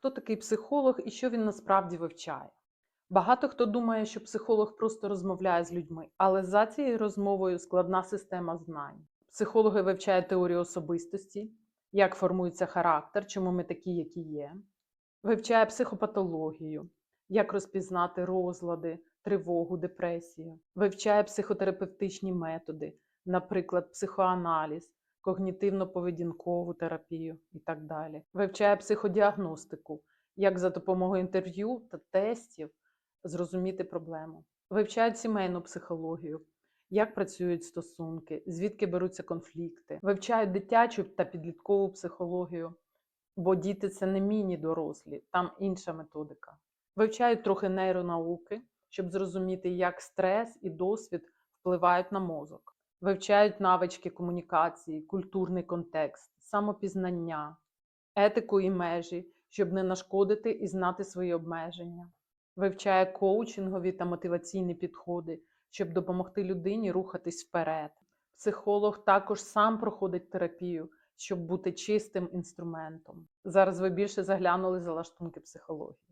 Хто такий психолог і що він насправді вивчає? Багато хто думає, що психолог просто розмовляє з людьми, але за цією розмовою складна система знань. Психологи вивчають теорію особистості, як формується характер, чому ми такі, які є, вивчає психопатологію, як розпізнати розлади, тривогу, депресію, вивчає психотерапевтичні методи, наприклад, психоаналіз, когнітивно-поведінкову терапію і так далі. Вивчає психодіагностику, як за допомогою інтерв'ю та тестів зрозуміти проблему. Вивчають сімейну психологію, як працюють стосунки, звідки беруться конфлікти, вивчають дитячу та підліткову психологію, бо діти це не міні-дорослі, там інша методика. Вивчають трохи нейронауки, щоб зрозуміти, як стрес і досвід впливають на мозок. Вивчають навички комунікації, культурний контекст, самопізнання, етику і межі, щоб не нашкодити і знати свої обмеження. Вивчає коучингові та мотиваційні підходи, щоб допомогти людині рухатись вперед. Психолог також сам проходить терапію, щоб бути чистим інструментом. Зараз ви більше заглянули за лаштунки психології.